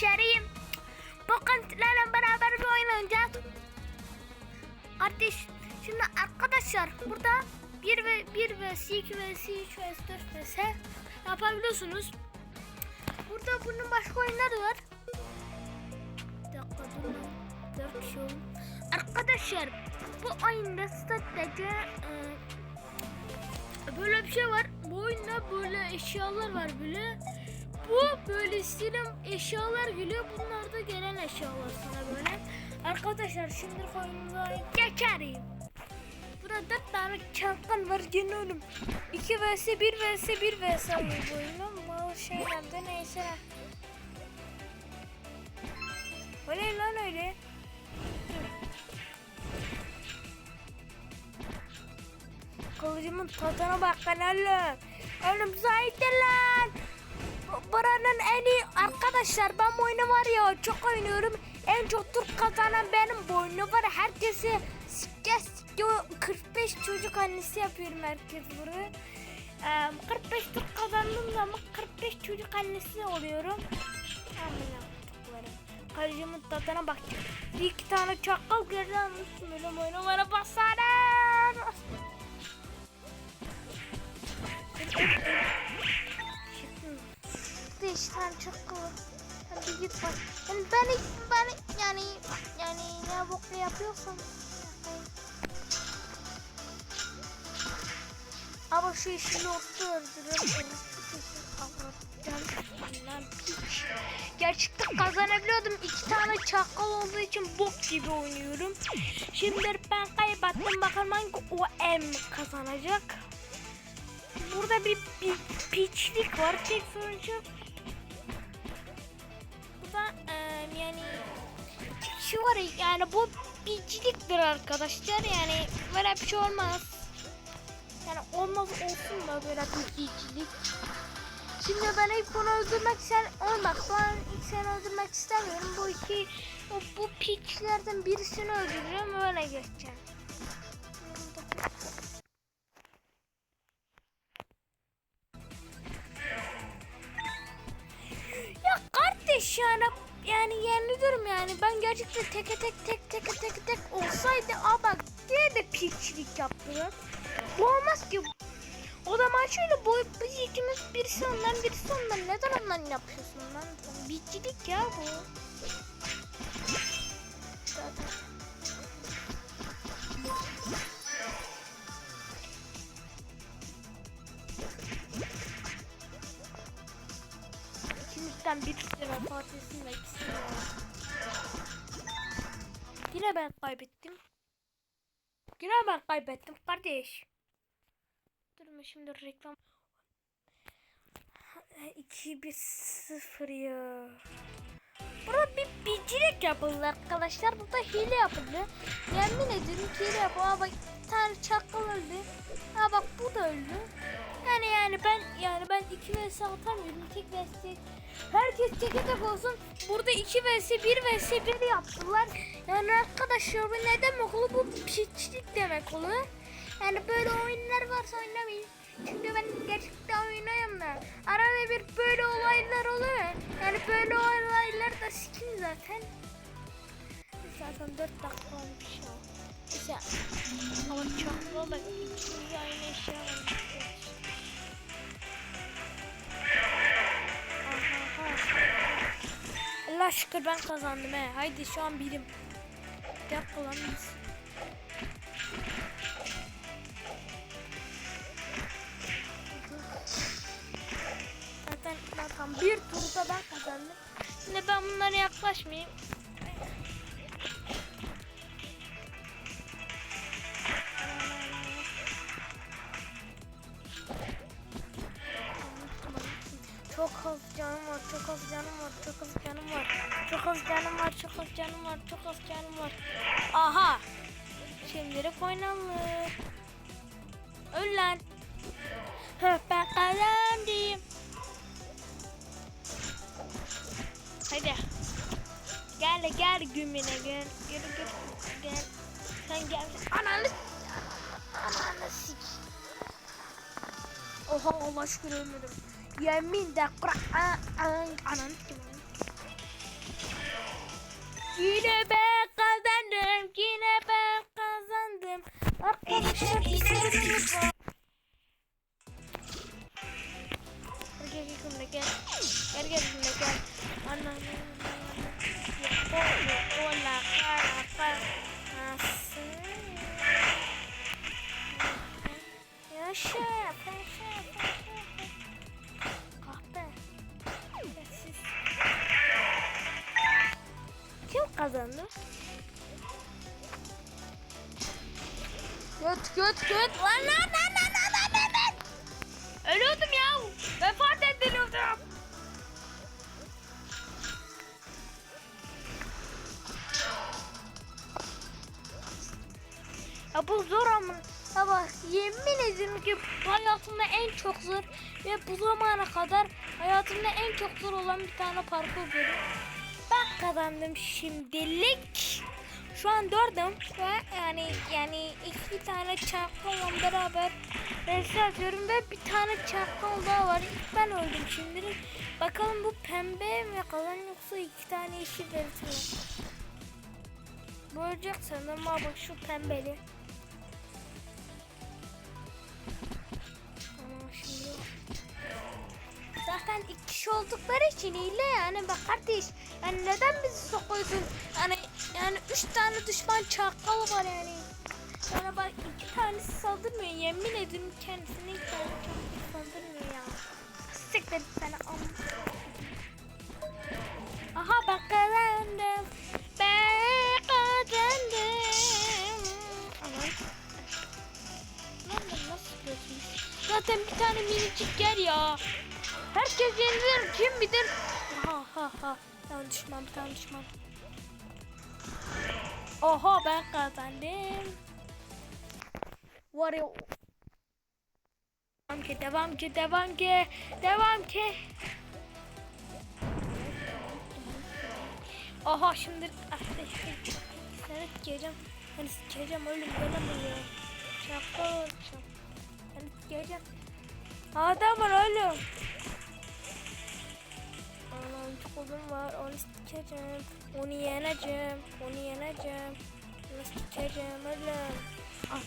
kardeşlerim. Bugün beraber bir oyun oynayacağız. Kardeş, şimdi arkadaşlar burada 1 ve 1 vs 2 vs 3 vs 4 vs yapabiliyorsunuz. Burada bunun başka oyunları var. Bir dakika dur lan. Dört kişi oldu. Arkadaşlar bu oyunda sadece e, böyle bir şey var. Bu oyunda böyle eşyalar var böyle. Bu böyle istediğim eşyalar geliyor. Bunlar da gelen eşyalar sana böyle. Arkadaşlar şimdi oyunumuza geçelim. Burada dört tane çantan var geliyorum. 2 vs 1 vs 1 vs bu oyunun. Bu şeylerde neyse. Öyle lan öyle. Kılıcımın tadına bak lan oğlum. Oğlum zahittir lan. Bu- Buranın en iyi arkadaşlar ben bu oyunu var ya çok oynuyorum. En çok tur kazanan benim bu oyunu var. Herkesi o 45 çocuk annesi yapıyorum herkes buraya. Ee, 45 tur kazandığım zaman 45 çocuk annesi oluyorum. Amına kutuklarım. Kalecimin tadına bak. Bir iki tane çakal geride almışsın benim oyunlara basarım. Beş tane çakal. Hadi git bak. Yani ben, ben yani yani ne bokla yapıyorsam. Ama şu işini orta öldürüyorum. Gerçekten kazanabiliyordum. İki tane çakal olduğu için bok gibi oynuyorum. Şimdi ben kaybettim. Bakalım hangi OM kazanacak. Burada bir, bir piçlik var. Tek sonucu yani şu var ya, yani bu piçliktir arkadaşlar. Yani böyle bir şey olmaz. Yani olmaz olsun da böyle bir piçlik. Şimdi ben ilk bunu öldürmek sen onu bak ben ilk seni öldürmek istemiyorum. Bu iki bu piçlerden birisini öldüreceğim öyle geçeceğim. Ben gerçekten teke tek tek teke tek tek olsaydı aa bak de piçlik yaptılar. Bu olmaz ki. O zaman şöyle bu biz ikimiz birisi ondan birisi ondan neden ondan yapıyorsun lan? Piçlik ya bu. İkimizden birisi vefat etsin ve ikisi Yine ben kaybettim. Yine ben kaybettim kardeş. Durma şimdi reklam. 2 1 0 ya. Burada bir bicirik yapıldı arkadaşlar. Burada hile yapıldı. Yemin ederim ki hile yapıldı. Aa bak bir tane çakal öldü. Ha bak bu da öldü. Yani yani ben yani ben 2 vs atamıyorum. Tek vs Herkes teke tek olsun. Burada 2 vs 1 vs 1 yaptılar. Yani arkadaşlar bu ne demek oluyor? Bu piçlik demek oluyor. Yani böyle oyunlar varsa oynamayın. Çünkü ben gerçekten oynayamam da. Arada bir böyle olaylar oluyor. Yani böyle olaylar da sikin zaten. Zaten 4 dakika olmuş ya. Güzel. Ama çok bak. İkimiz aynı eşya var. Allah şükür ben kazandım he. Haydi şu an birim. Bir dakika lan biz. Zaten zaten bir turda ben kazandım. Şimdi ben bunlara yaklaşmayayım. Çok az canım var, çok az canım var. Aha! Şimdilik oynanır. Öl lan. Höh ben kazandım. Hadi. Gel gel gümüne gel. Gel gel gel. Sen gel. Ananı. Ananı sik. Oha Allah şükür ölmedim. Yemin de Kur'an ananı sikim. Yine ben kazandım. Yine ben kazandım. Arkadaşlar Göt göt. Lan lan lan lan lan lan lan lan. Ölüyordum ya. Vefat ediliyordum. Ya bu zor ama ama yemin ederim ki hayatımda en çok zor ve bu zamana kadar hayatımda en çok zor olan bir tane parkur bölüm. Ben kazandım şimdilik. Şu an dördüm ve yani yani iki tane çarpımla beraber resim atıyorum ve bir tane çarpım daha var. Ben öldüm şimdilik. Bakalım bu pembe mi kalan yoksa iki tane yeşil resim mi? Bu ölecek sanırım ama şu pembeli. Zaten iki kişi oldukları için hile yani. Bak kardeş yani neden bizi sokuyorsun? Yani yani üç tane düşman çakal var yani. Yani bak iki tanesi saldırmıyor. Yemin ederim kendisine iki tane çakal saldırmıyor ya. Siktir sana am aha bak kazandım. Ben kazandım. Aman nasıl yapıyorsunuz? Zaten bir tane minicik yer ya. Herkes yenilir kim bilir. Ha ha ha. Tamam düşman bir. Oho ben kazandım. Var. Devam ki devam ki devam ki devam ki. Oha şimdi ah, seni sikeceğim. Seni sikeceğim oğlum gelemiyor. Şapka olacağım. Seni sikeceğim. Adam var oğlum. Anam kolum var onu sikeceğim. Onu yeneceğim. Onu yeneceğim. Onu sikeceğim oğlum. Ah.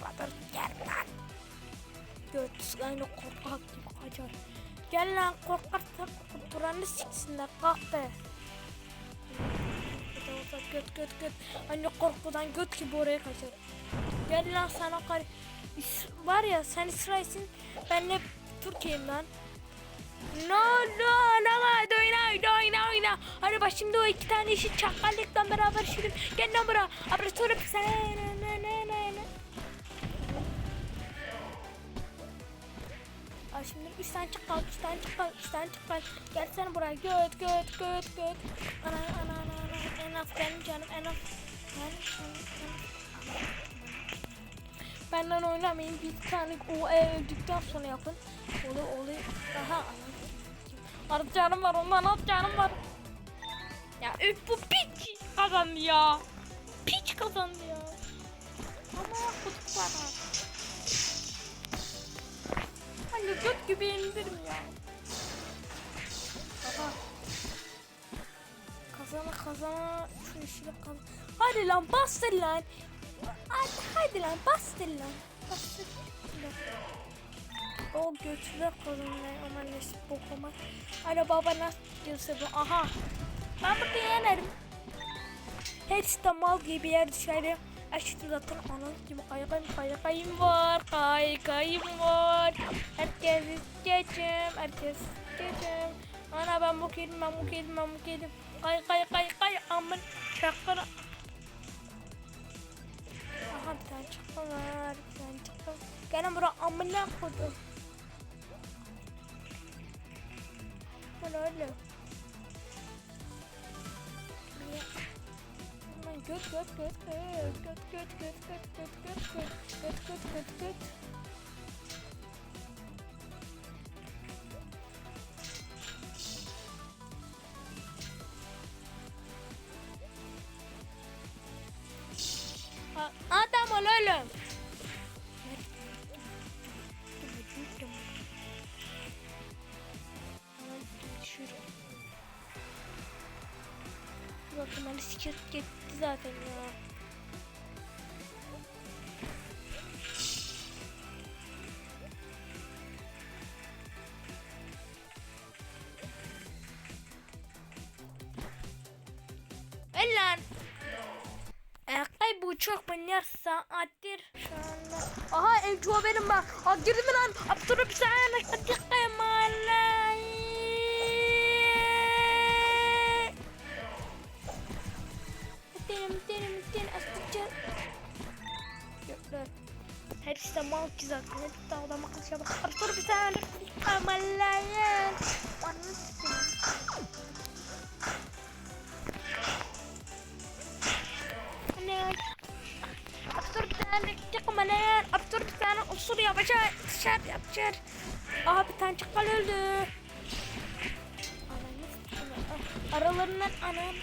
Kadar gel lan. Göt aynı korkak gibi kaçar. Gel lan korkarsak buranı siksinler kalk be. Göt göt göt. Anne korkudan göt gibi oraya kaçar. Gel lan sana kar... Var ya sen İsrail'sin. Ben de Türkiye'yim lan. No no no oyna oyna oyna oyna. Bak şimdi o iki tane işi çakallıkla beraber şirin. Gel lan buraya. Abla sonra sen. Ay şimdi üç tane çakal, üç tane çakal, üç tane çakal. Gelsene buraya. Göt göt göt göt. Ana ana ana ana. En az benim canım en az. Ben, ben. Benden oynamayın. Bir tane o ev öldükten sonra yapın. Oluyor oluyor. Aha. Arı canım var ondan az canım var. Ya üf bu piç kazandı ya. Piç kazandı ya. Ama kutuk var ha. Hani göt gibi yenilir ya? Baba. Kazana kazana şu işi kazan. Hadi lan bastır lan. Hadi, hadi lan bastır lan. Bastır. O götüre kazanlar ama neyse bokuma. Hani baba nasıl diyorsa bu. Aha. Ben burada yenerim. Hiç de mal gibi yer dışarı. Açtım zaten anam gibi kaykayım kaykayım var. Kaykayım var. Herkes isteyeceğim. Herkes isteyeceğim. Ana ben bu kedim ben bu kedim ben bu kedim. Kay kay kay kay aman çakır. Çakır var. Bir tane çakır. Gene bura amına koydum. Bu ne öyle? Göt göt göt göt göt göt göt göt göt göt göt göt göt göt göt zaten ya. Ver lan. Erkay bu uçak milyar saattir şu anda. Aha Elço benim bak. Ha girdi mi lan? Abdurrahim sen hadi Lan. Hepsi de mal ki zaten. Hepsi de adama konuşuyor. Bak Abdurrahim sen hadi kemalay. Ananı sikeyim. Anne. Abdur bir tane çıkma lan. Abdur bir tane usur yapacak. Dışarı yapacak. Aha bir tane çakal öldü. Ah, Aralarından anam.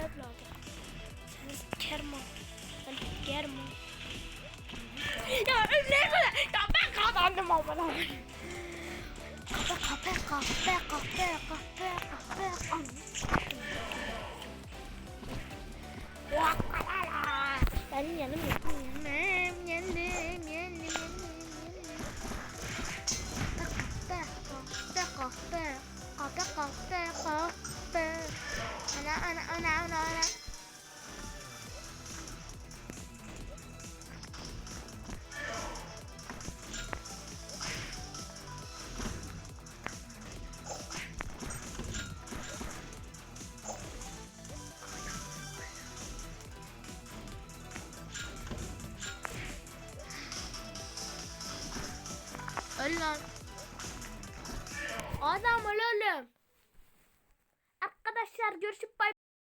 Kahpe evladı. Sen kermo. Sen germo. Ya kadar? Ya ben kazandım ama. Kahpe kahpe kahpe kahpe kahpe kahpe. Ben yanım yanım